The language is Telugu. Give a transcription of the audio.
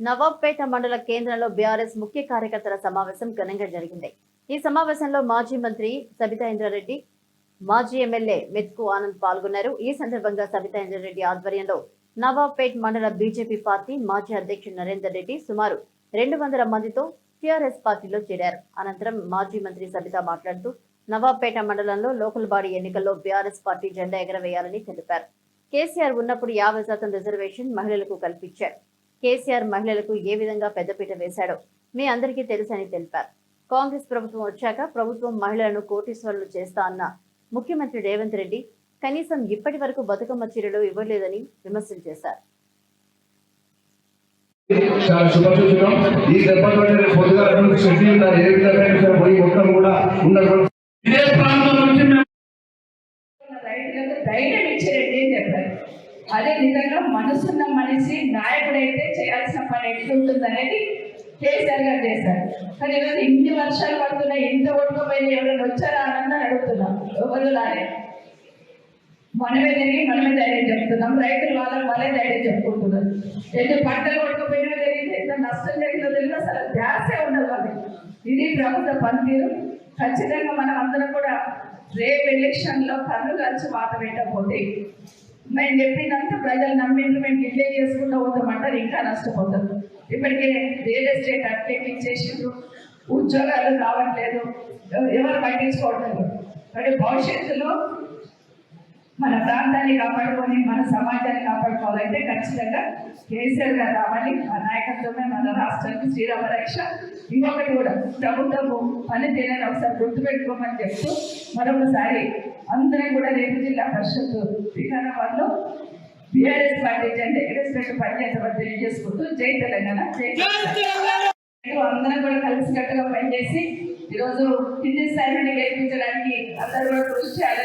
నవాబ్పేట మండల కేంద్రంలో బీఆర్ఎస్ ముఖ్య కార్యకర్తల సమావేశం ఘనంగా జరిగింది. ఈ సమావేశంలో మాజీ మంత్రి సబితా ఇంద్రారెడ్డి మాజీ ఎమ్మెల్యే మెత్కు ఆనంద్ పాల్గొన్నారు. ఈ సందర్భంగా సబితా ఇంద్రారెడ్డి ఆధ్వర్యంలో నవాబ్పేట్ మండల బీజేపీ పార్టీ మాజీ అధ్యక్షుడు నరేందర్ రెడ్డి సుమారు రెండు వందల మందితో టీఆర్ఎస్ పార్టీలో చేరారు. అనంతరం మాజీ మంత్రి సబిత మాట్లాడుతూ నవాబ్పేట మండలంలో లోకల్ బాడీ ఎన్నికల్లో బీఆర్ఎస్ పార్టీ జెండా ఎగరవేయాలని తెలిపారు. కేసీఆర్ ఉన్నప్పుడు యాభై శాతం రిజర్వేషన్ మహిళలకు కల్పించారు. కేసీఆర్ మహిళలకు ఏ విధంగా పెద్దపీట వేశాడో మీ అందరికీ తెలుసని తెలిపారు. కాంగ్రెస్ ప్రభుత్వం వచ్చాక ప్రభుత్వం మహిళలను కోటీశ్వరులు చేస్తా అన్న ముఖ్యమంత్రి రేవంత్ రెడ్డి కనీసం ఇప్పటి వరకు బతుకమ్మ చీరలు ఇవ్వలేదని విమర్శలు చేశారు. చాలా శుభసూచకం. ఈ దెబ్బతో పొద్దుగా షెడ్యూల్ ఏ విధంగా సరే పోయి మొత్తం కూడా ఉన్నటువంటి ఇదే ప్రాంతం నుంచి మేము రైతులకు ధైర్యం ఇచ్చారండి అని చెప్పారు? అదే నిజంగా మనసున్న మనిషి నాయకుడైతే చేయాల్సిన పని ఎట్లుంటుందనేది కేసీఆర్ గారు చేశారు. కానీ ఈరోజు ఇన్ని వర్షాలు పడుతున్నాయి ఇంత ఓడుకోపోయిన ఎవరైనా వచ్చారా అని అడుగుతున్నాం. ఎవరు రాలే. మనమే తిరిగి మనమే ధైర్యం చెప్తున్నాం. రైతులు వాళ్ళ వాళ్ళే ధైర్యం చెప్పుకుంటున్నారు. ఎన్ని పంటలు కొట్టుకుపోయినా జరిగింది ఎంత నష్టం జరిగిందో తెలియదు అసలు ధ్యాసే ఉండదు వాళ్ళకి. ఇది ప్రభుత్వ పనితీరు. ఖచ్చితంగా మనం అందరం కూడా రేపు ఎలక్షన్లో పనులు కన్ను కలిసి మాట పెట్టకపోతే మేము చెప్పినంత ప్రజలు నమ్మిండ్రు మేము ఇట్లే చేసుకుంటూ పోతామంటారు ఇంకా నష్టపోతాం ఇప్పటికే రియల్ ఎస్టేట్ అట్లెక్కి ఇచ్చేసిండ్రు. ఉద్యోగాలు రావట్లేదు. ఎవరు పట్టించుకోవట్లేదు. మరి భవిష్యత్తులో మన ప్రాంతాన్ని కాపాడుకొని మన సమాజాన్ని కాపాడుకోవాలంటే ఖచ్చితంగా కేసీఆర్ గారు రావాలి. ఆ నాయకత్వమే మన రాష్ట్రానికి శ్రీరామ రక్ష. ఇంకొకటి కూడా ప్రభుత్వము పనితీరని ఒకసారి గుర్తుపెట్టుకోమని చెప్తూ మరొకసారి అందరం కూడా రేపు జిల్లా పరిషత్ విధానవాడలో బీఆర్ఎస్ పార్టీ జెండా ఎగరేసినట్టు పనిచేస్తామని తెలియజేసుకుంటూ జై తెలంగాణ జై తెలంగాణ. అందరం కూడా కలిసికట్టుగా పనిచేసి ఈరోజు హిందీ స్థాయి నుండి గెలిపించడానికి అందరూ కూడా కృషి చేయాలి